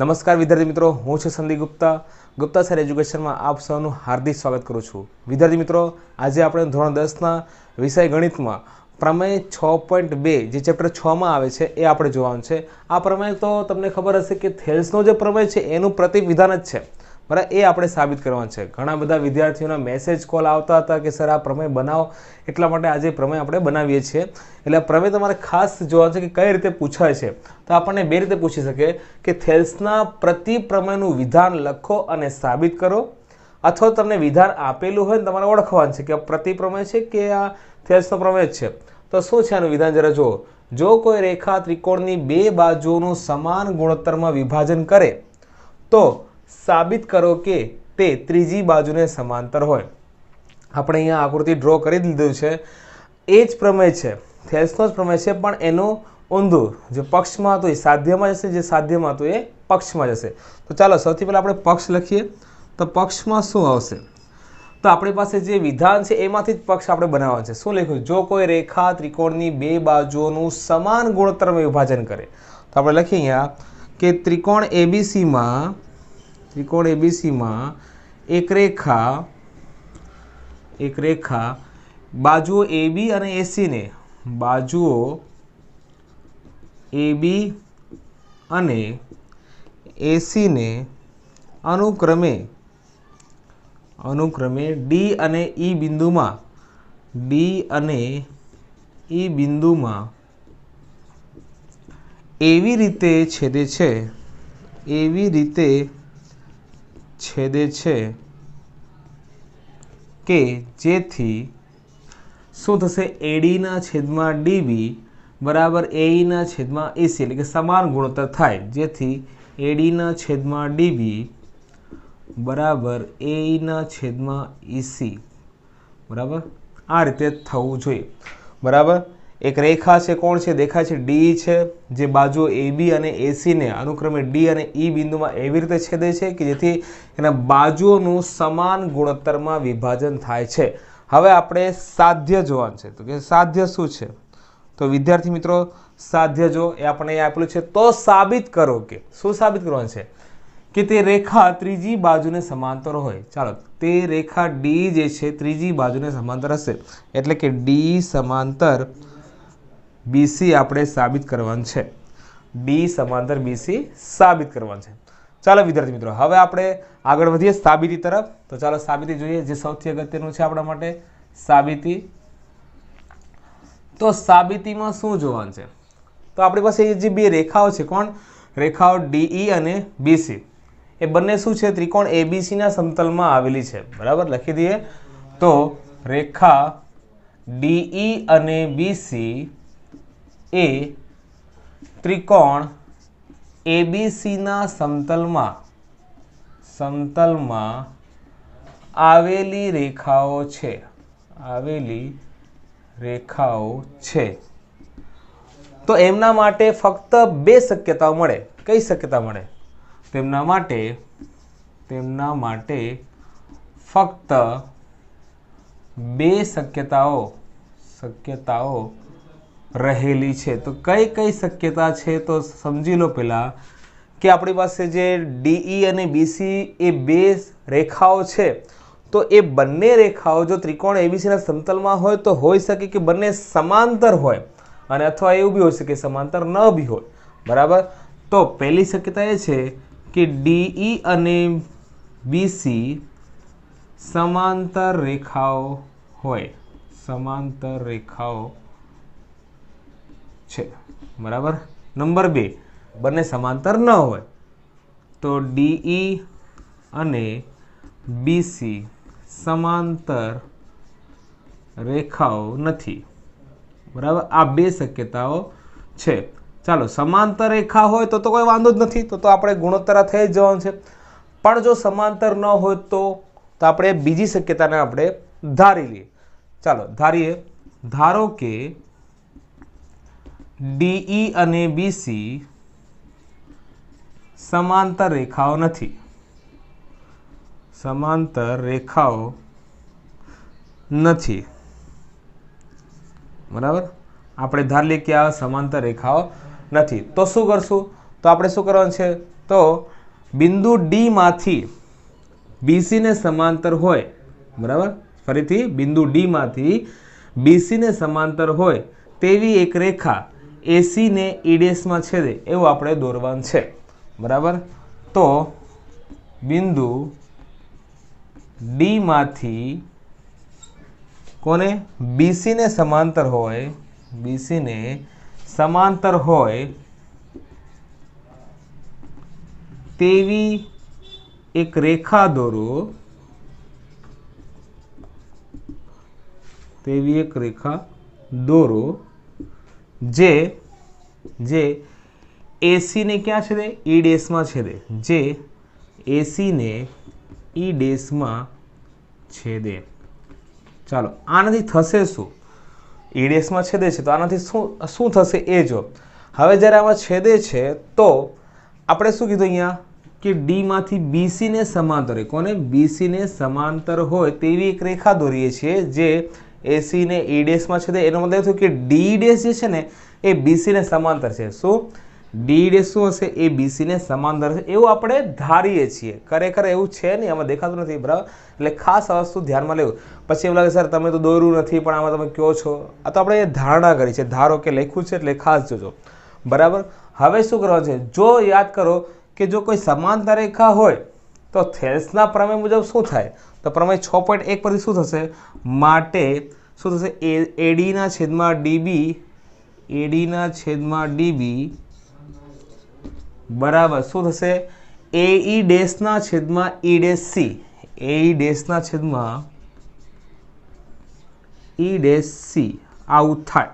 નમસ્કાર વિદ્યાર્થી મિત્રો, હું છું સંદીપ ગુપ્તા. ગુપ્તા સર એજ્યુકેશનમાં આપ સૌનું હાર્દિક સ્વાગત કરું છું. વિદ્યાર્થી મિત્રો, આજે આપણે ધોરણ દસના વિષય ગણિતમાં પ્રમેય છ પોઈન્ટ બે જે ચેપ્ટર છમાં આવે છે, એ આપણે જોવાનું છે. આ પ્રમેય તો તમને ખબર હશે કે થેલ્સનો જે પ્રમેય છે, એનું પ્રતિવિધાન જ છે. બરાબર? એ આપણે સાબિત કરવાનું છે. ઘણા બધા વિદ્યાર્થીઓના મેસેજ કોલ આવતા હતા કે, સર, આ પ્રમેય બનાવો. એટલા માટે આજે પ્રમેય આપણે બનાવીએ છીએ. એટલે પ્રમેય તમારે ખાસ જોવાનું છે કે કઈ રીતે પૂછાય છે. તો આપણને બે રીતે પૂછી શકે. કે થેલ્સના પ્રતિ પ્રમેયનું વિધાન લખો અને સાબિત કરો. અથવા તમને વિધાન આપેલું હોય તમારે ઓળખવાનું છે કે પ્રતિ પ્રમેય છે કે આ થેલ્સનો પ્રમેય છે. તો શું છે આનું વિધાન? જરા જુઓ. જો કોઈ રેખા ત્રિકોણની બે બાજુઓનું સમાન ગુણોત્તરમાં વિભાજન કરે, તો સાબિત કરો કે તે ત્રીજી બાજુને સમાંતર હોય. આપણે અહીંયા આકૃતિ ડ્રો કરી દીધું છે. એ જ પ્રમેય છે. થેલ્સનો જ પ્રમેય છે, પણ એનું ઊંધું જે પક્ષમાં હતું એ સાધ્યમાં જશે, જે સાધ્યમાં હતું એ પક્ષમાં જશે. તો ચાલો, સૌથી પહેલાં આપણે પક્ષ લખીએ. તો પક્ષમાં શું આવશે? તો આપણી પાસે જે વિધાન છે, એમાંથી જ પક્ષ આપણે બનાવવાનું છે. શું લખ્યું? જો કોઈ રેખા ત્રિકોણની બે બાજુઓનું સમાન ગુણોત્તરમાં વિભાજન કરે. તો આપણે લખીએ અહીંયા કે ત્રિકોણ એબીસીમાં ત્રિકોણ એબીસીમાં એક રેખા એક રેખા, બાજુઓ એબી અને એસીને બાજુઓ એબી અને એસીને અનુક્રમે અનુક્રમે ડી અને ઈ બિંદુમાં ડી અને ઈ બિંદુમાં એવી રીતે છેદે છે, એવી રીતે છેદે છે કે જેથી શું થશે? એડીના છેદમાં ડીબી બરાબર એઈના છેદમાં એસી એટલે કે સમાન ગુણોત્તર થાય. જેથી એડીના છેદમાં ડીબી બરાબર એઈના છેદમાં ઈસી બરાબર? આ રીતે થવું જોઈએ. બરાબર? એક રેખા છે, કોણ છે? દેખાય છે ડી છે, જે બાજુ એબી અને એસીને અનુક્રમે ડી અને ઈ બિંદુમાં એવી રીતે છેદે છે કે જેથી એના બાજુઓનું સમાન ગુણોત્તરમાં વિભાજન થાય છે. હવે આપણે સાધ્ય જોવાનું છે. તો કે સાધ્ય શું છે? તો વિદ્યાર્થી મિત્રો, સાધ્ય જો એ આપણે આપેલું છે, તો સાબિત કરો કે, શું સાબિત કરવાનું છે? કે તે રેખા ત્રીજી બાજુને સમાંતર હોય. ચાલો, તે રેખા ડી જે છે, ત્રીજી બાજુને સમાંતર હશે. એટલે કે ડી સમાંતર બીસી આપણે સાબિત કરવાનું છે. ડી સમાંતર બીસી સાબિત કરવાનું છે. ચાલો વિદ્યાર્થી મિત્રો, હવે આપણે આગળ વધીએ સાબિતી તરફ. તો ચાલો સાબિતી જોઈએ, જે સૌથી અગત્યનું છે આપણા માટે. સાબિતી. તો સાબિતીમાં શું જોવાનું છે? તો આપણી પાસે જે બે રેખાઓ છે, કોણ? રેખાઓ ડીઈ અને બીસી એ બંને શું છે? ત્રિકોણ એબીસીના સમતલમાં આવેલી છે. બરાબર? લખી દઈએ. તો રેખા ડીઈ અને બીસી એ ત્રિકોણ એબીસીના સમતલમાં સમતલમાં આવેલી રેખાઓ છે. આવેલી રેખાઓ છે. તો એમના માટે ફક્ત બે શક્યતાઓ મળે. કઈ શક્યતા મળે? તેમના માટે તેમના માટે ફક્ત બે શક્યતાઓ શક્યતાઓ રહેલી છે. તો કઈ કઈ શક્યતા છે? તો સમજી લો પહેલાં કે આપણી પાસે જે ડીઈ અને બીસી એ બે રેખાઓ છે. તો એ બંને રેખાઓ જો ત્રિકોણ એબીસીના સમતલમાં હોય તો હોઈ શકે કે બંને સમાંતર હોય અને અથવા એવું બી હોઈ શકે સમાંતર ન બી હોય. બરાબર? તો પહેલી શક્યતા એ છે કે ડીઈ અને બીસી સમાંતર રેખાઓ હોય. સમાંતર રેખાઓ છે. બરાબર? નંબર બે, બંને સમાંતર ન હોય. તો ડીઈ અને બીસી સમાંતર રેખાઓ નથી. બરાબર? આ બે શક્યતાઓ છે. ચાલો, સમાંતર રેખા હોય તો તો કોઈ વાંધો જ નથી. તો તો આપણે ગુણોત્તર થઈ જવાનું છે. પણ જો સમાંતર ન હોય તો તો આપણે બીજી શક્યતાને આપણે ધારી લઈએ. ચાલો, ધારીએ. ધારો કે ડીઈ અને બીસી સમાંતર રેખાઓ નથી. સમાંતર રેખાઓ નથી. બરાબર? આપણે ધાર લઈએ કે આ સમાંતર રેખાઓ નથી. તો શું કરશું? તો આપણે શું કરવાનું છે? તો બિંદુ ડીમાંથી બીસીને સમાંતર હોય, બરાબર? ફરીથી બિંદુ ડીમાંથી બીસીને સમાંતર હોય, તેવી એક રેખા એસીને ઈડેસમાં છેદે એવું આપણે દોરવાનું છે. બરાબર? તો બિંદુ ડીમાંથી કોને? બીસીને સમાંતર હોય બીસીને સમાંતર હોય તેવી એક રેખા દોરો. તેવી એક રેખા દોરો. જે જે એસીને ક્યાં છેદે? ઈ ડેશમાં છેદે. જે એસીને ઈ ડેશમાં છેદે. ચાલો, આનાથી થશે શું? ઈ ડેશમાં છેદે છે, તો આનાથી શું શું થશે? એ જો હવે જ્યારે આમાં છેદે છે, તો આપણે શું કીધું અહીંયા? કે ડીમાંથી બીસીને સમાંતર, કોને? બીસીને સમાંતર હોય તેવી એક રેખા દોરીએ છીએ જે એસીને ઈ ડેશમાં છે એનો મતલબ થયો કે ડી ડેશ જે છે ને એ બીસીને સમાંતર છે. શું ડી ડેશ શું હશે? એ બીસીને સમાંતર છે. એવું આપણે ધારીએ છીએ. ખરેખર એવું છે નહીં. આમાં દેખાતું નથી, બરાબર? એટલે ખાસ આ વસ્તુ ધ્યાનમાં લેવું. પછી એવું લાગે, સર, તમે તો દોર્યું નથી, પણ આમાં તમે કહો છો? આ તો આપણે એ ધારણા કરી છે. ધારો કે લખ્યું છે એટલે ખાસ જોજો. બરાબર? હવે શું કરવાનું છે? જો યાદ કરો કે જો કોઈ સમાંતર રેખા હોય તો થેલ્સના પ્રમેય મુજબ શું થાય? તો પ્રમેય છ પોઈન્ટ એક પરથી શું થશે? માટે શું થશે? એ, એડીના છેદમાં ડીબી, એડીના છેદમાં ડીબી, બરાબર. શું થશે? એ ઈ ડેશના છેદમાં ઈ ડેશ સી. એ ઈ ડેશના છેદમાં ઈ ડેશ સી. આવું થાય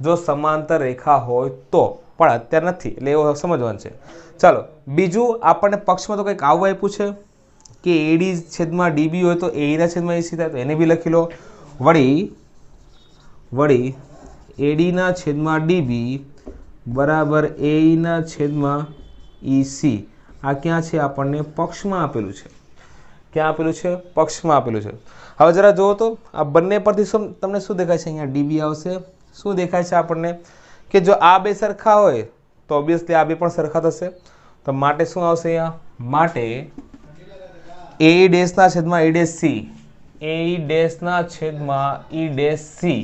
જો સમાંતર રેખા હોય તો પણ અત્યારે નથી, એટલે એવું સમજવાનું છે. ચાલો, બીજું આપણને પક્ષમાં તો કંઈક આવું આપ્યું છે કે એડી છેદમાં ડીબી હોય તો એના છેદમાં એસી થાય તો એને બી લખી લો. વળી વળી, એડીના છેદમાં ડીબી બરાબર એના છેદમાં ઈસી. આ ક્યાં છે આપણને પક્ષમાં આપેલું છે? ક્યાં આપેલું છે? પક્ષમાં આપેલું છે. હવે જરા જુઓ તો આ બંને પરથી શું, તમને શું દેખાય છે? અહીંયા ડીબી આવશે. શું દેખાય છે આપણને? કે જો આ બે સરખા હોય, તો ઓબ્વિયસલી આ બે પણ સરખા થશે. તો માટે શું આવશે અહીંયા? માટે એ ડેશના છેદમાં એ ડેશ સી એ ડેશના છેદમાં ઈ ડેશ સી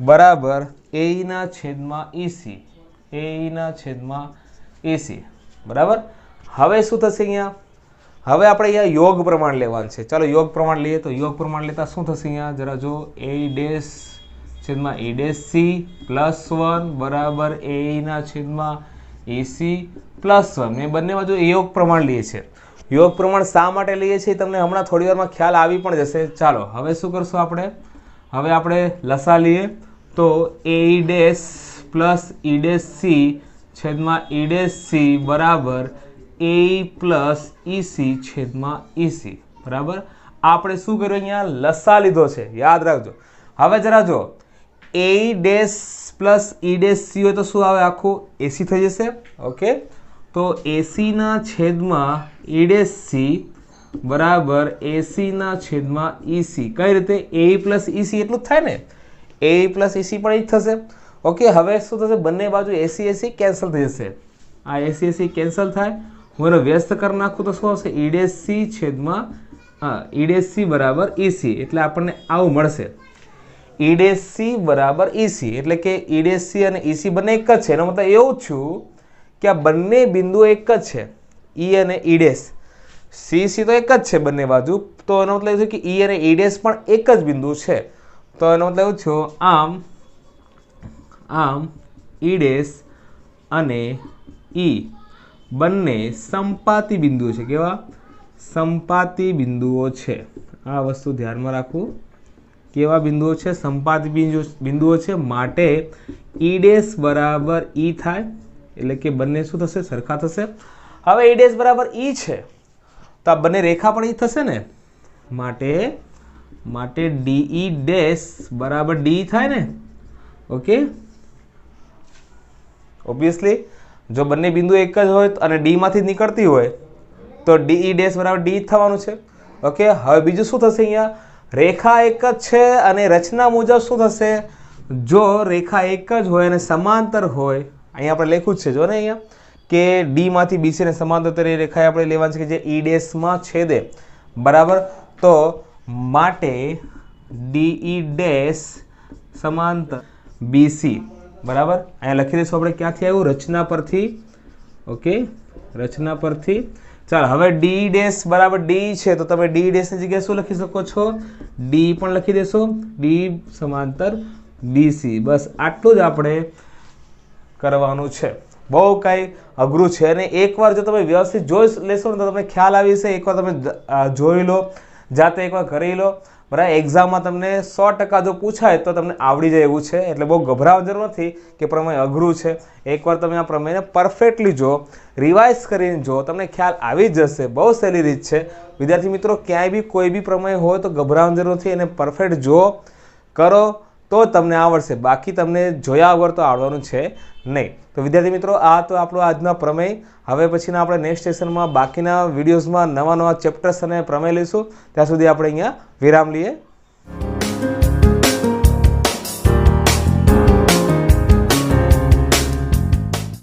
બરાબર એના છેદમાં ઈસી એના છેદમાં એસી બરાબર? હવે શું થશે અહીંયા? હવે આપણે અહીંયા યોગ પ્રમાણ લેવાનું છે. ચાલો યોગ પ્રમાણ લઈએ તો યોગ પ્રમાણ લેતા શું થશે અહીંયા? જરા જો એ ડેશ છેદમાં A dash C plus one બરાબર એના છેદમાં એસી પ્લસ વન મેં બંને બાજુ યોગ પ્રમાણ લઈએ છીએ. યોગ પ્રમાણ શા માટે લઈએ છીએ તમને હમણાં થોડી વારમાં ખ્યાલ આવી પણ જશે. ચાલો, હવે શું કરશું આપણે? હવે આપણે લસા લઈએ. તો A dash plus E dash C છેદમાં ઈ ડેશ સી બરાબર એ પ્લસ ઈસી છેદમાં ઈસી બરાબર? આપણે શું કર્યું અહીંયા? લસા લીધો છે. યાદ રાખજો. હવે જરા જો A dash plus E dash C હોય તો શું આવે? આખું એસી થઈ જશે. ઓકે તો એસીના છેદમાં ઈ ડેશ સી બરાબર એસીના છેદમાં ઈસી કઈ રીતે? એ પ્લસ ઈસી એટલું થાય ને? એ પ્લસ ઈસી પણ એ જ થશે. ઓકે હવે શું થશે? બંને બાજુ એસી એસી કેન્સલ થઈ જશે. આ એસી એસી કેન્સલ થાય. હું એને વ્યસ્ત કરી નાખું તો શું આવશે? ઈડેસી છેદમાં, હા ઈડેસી બરાબર ઈસી એટલે આપણને આવું મળશે. ઈડેસી બરાબર ઈસી એટલે કે ઈડેસી અને ઈસી બંને એક જ છે. એનો મતલબ એવું છું કે આ બંને બિંદુઓ એક જ છે. ઈ અને ઈડેસ સી સી તો એક જ છે બંને બાજુ. તો એનો મતલબ એવું છે કે ઈ અને ઈડેસ પણ એક જ બિંદુ છે. તો એનો મતલબ એવું છું, આમ આમ ઈડેસ અને ઈ બંને સંપાતી બિંદુઓ છે. કેવા? સંપાતી બિંદુઓ છે. આ વસ્તુ ધ્યાનમાં રાખવું કેવા બિંદુઓ છે? સંપાત બિંદુ બિંદુઓ છે માટે ઈ ડેશ બરાબર ઈ થાય, એટલે કે બંને શું થશે? સરખા થશે. હવે ઈ ડેશ બરાબર ઈ છે. તો આ બંને રેખા પણ ઈ થશે ને? માટે માટે ડીઈ ડેશ બરાબર ડી થાય ને? ઓકે ઓબ્વિયસલી જો બંને બિંદુ એક જ હોય અને ડીમાંથી નીકળતી હોય, તો ડીઈ ડેશ બરાબર ડી થવાનું છે. ઓકે હવે બીજું શું થશે અહીંયા? રેખા એક જ છે અને રચના મુજબ શું થશે? જો રેખા એક જ હોય અને સમાંતર હોય, અહીંયા આપણે લખ્યું જ છે, જો ને અહીંયા? કે ડીમાંથી બીસીને સમાંતર એ રેખા આપણે લેવાની છે કે જે ઈ ડેશમાં છેદે. બરાબર? તો માટે ડીઈ ડેશ સમાંતર બીસી બરાબર? અહીંયા લખી દઈશું આપણે ક્યાંથી આવ્યું? રચના પરથી. ઓકે? રચના પરથી. ચાલો, હવે ડી ડેશ બરાબર ડી છે, તો તમે ડી ડેશની જગ્યાએ શું લખી શકો છો? ડી પણ લખી દેશો. ડી સમાંતર બીસી બસ, આટલું જ આપણે કરવાનું છે. બહુ કાંઈ અઘરું છે અને એકવાર જો તમે વ્યવસ્થિત જોઈ લેશો ને તો તમને ખ્યાલ આવી છે એકવાર તમે જોઈ લો. જાતે એકવાર કરી લો. બરાબર? એક્ઝામમાં તમને સો ટકા જો પૂછાય તો તમને આવડી જાય એવું છે. એટલે બહુ ગભરાવાની જરૂર નથી કે પ્રમેય અઘરું છે. એકવાર તમે આ પ્રમેયને પરફેક્ટલી જો રિવાઇઝ કરીને જો, તમને ખ્યાલ આવી જ જશે. બહુ સહેલી રીત છે. વિદ્યાર્થી મિત્રો, ક્યાંય બી કોઈ બી પ્રમેય હોય તો ગભરાવાની જરૂર નથી. એને પરફેક્ટ જો કરો. તો તમને આવડશે બાકી તમને જોયા વગર તો આવડવાનું છે નહીં. તો વિદ્યાર્થી મિત્રો, આ તો આપણો આજનો પ્રમેય. હવે પછીના આપણે નેક્સ્ટ સેશનમાં બાકીના વિડીયોઝમાં નવા નવા ચેપ્ટર્સ અને પ્રમેય લઈશું. ત્યાં સુધી આપણે અહીંયા વિરામ લઈએ.